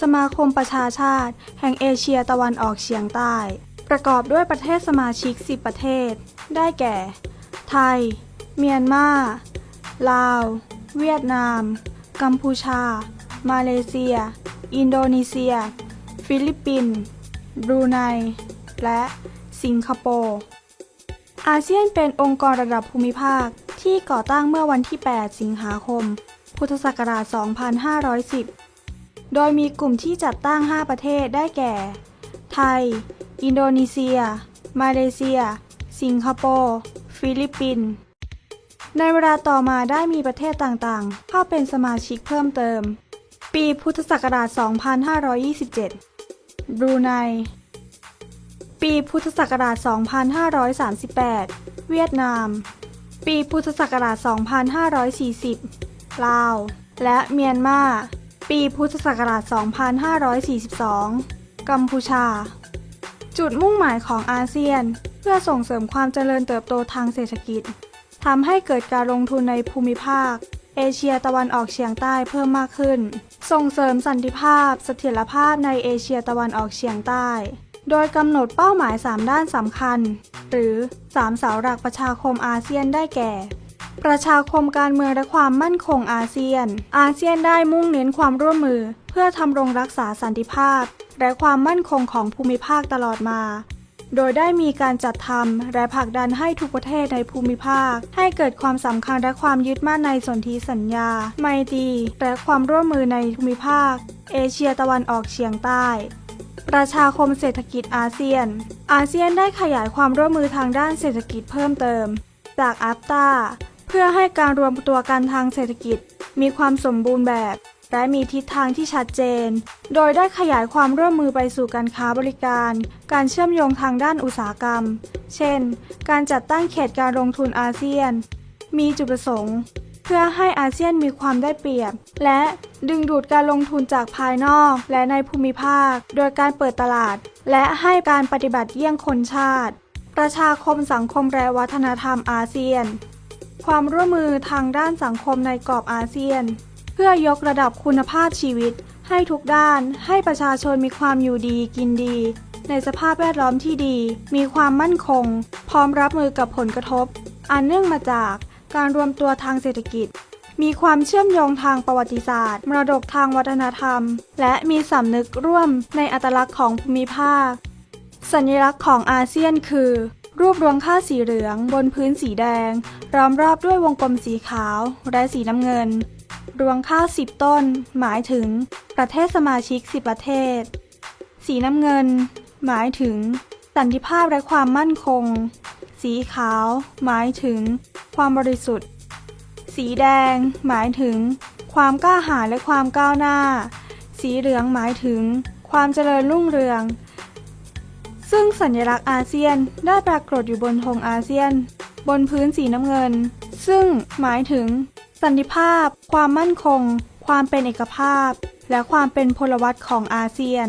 สมาคมประชาชาติ แห่งเอเชียตะวันออกเฉียงใต้ ประกอบด้วยประเทศสมาชิก 10 ประเทศ ได้แก่ ไทย เมียนมา ลาว เวียดนาม กัมพูชา มาเลเซีย อินโดนีเซีย ฟิลิปปินส์ บรูไน และสิงคโปร์ อาเซียนเป็นองค์กรระดับภูมิภาคที่ก่อตั้งเมื่อวันที่ 8 สิงหาคม พุทธศักราช 2510 โดยมีกลุ่มที่จัดตั้ง 5 ประเทศได้แก่ ไทย อินโดนีเซีย มาเลเซีย สิงคโปร์ ฟิลิปปินส์ ในเวลาต่อมาได้มีประเทศต่างๆ เข้าเป็นสมาชิกเพิ่มเติม ปีพุทธศักราช 2527 บรูไน ปีพุทธศักราช 2538 เวียดนาม ปีพุทธศักราช 2540 ลาว และเมียนมา ปีพุทธศักราช 2542 กัมพูชา จุดมุ่งหมายของอาเซียน เพื่อส่งเสริมความเจริญเติบโตทางเศรษฐกิจทำให้เกิดการลงทุนในภูมิภาค เอเชียตะวันออกเฉียงใต้เพิ่มมากขึ้น ส่งเสริมสันติภาพเสถียรภาพในเอเชียตะวันออกเฉียงใต้ โดยกำหนดเป้าหมาย 3 ด้านสำคัญ หรือ 3 เสาหลักประชาคมอาเซียนได้แก่ ประชาคมการเมืองและความมั่นคงอาเซียน อาเซียนได้มุ่งเน้นความร่วมมือ เพื่อทำรงรักษาสันติภาพ และความมั่นคงของภูมิภาคตลอดมา โดยได้มีการจัดทำและผลักดันให้ทุกประเทศในภูมิภาค ให้เกิดความสำคัญและความยึดมั่นในสนธิสัญญา ไมตรีและความร่วมมือในภูมิภาค เอเชียตะวันออกเฉียงใต้ประชาคมเศรษฐกิจอาเซียน อาเซียนได้ขยายความร่วมมือทางด้านเศรษฐกิจเพิ่มเติม จากอัฟตา เพื่อให้การรวมตัวกันทางเศรษฐกิจ มีความสมบูรณ์แบบ และมีทิศทางที่ชัดเจน โดยได้ขยายความร่วมมือไปสู่การค้าบริการ การเชื่อมโยงทางด้านอุตสาหกรรม เช่น การจัดตั้งเขตการลงทุนอาเซียน มีจุดประสงค์ เพื่อให้อาเซียนมีความได้เปรียบ และดึงดูดการลงทุนจากภายนอกและในภูมิภาค โดยการเปิดตลาด และให้การปฏิบัติเยี่ยงคนชาติ ประชาคมสังคมและวัฒนธรรมอาเซียน ความร่วมมือทางด้านสังคมในกรอบอาเซียน เพื่อยกระดับคุณภาพชีวิต ให้ทุกด้าน ให้ประชาชนมีความอยู่ดีกินดี ในสภาพแวดล้อมที่ดี มีความมั่นคง พร้อมรับมือกับผลกระทบ อันเนื่องมาจากการรวมตัวทางเศรษฐกิจ มีความเชื่อมโยงทางประวัติศาสตร์ มรดกทางวัฒนธรรม และมีสำนึกร่วมในอัตลักษณ์ของภูมิภาค สัญลักษณ์ของอาเซียนคือ รูปรวงข้าสีเหลืองบนพื้นสีแดง ล้อมรอบด้วยวงกลมสีขาวและสีน้ำเงิน รวงข้าวสิบต้น หมายถึง ประเทศสมาชิกสิบประเทศ สีน้ำเงิน หมายถึง สันติภาพและความมั่นคง สีขาว หมายถึง ความบริสุทธิ์ สีแดง หมายถึง ความกล้าหาญและความก้าวหน้า สีเหลืองหมายถึง ความเจริญรุ่งเรือง ซึ่งสัญลักษณ์อาเซียนได้ปรากฏอยู่บนธงอาเซียน บนพื้นสีน้ำเงิน ซึ่งหมายถึง สันติภาพ ความมั่นคง ความเป็นเอกภาพ และความเป็นพลวัตของอาเซียน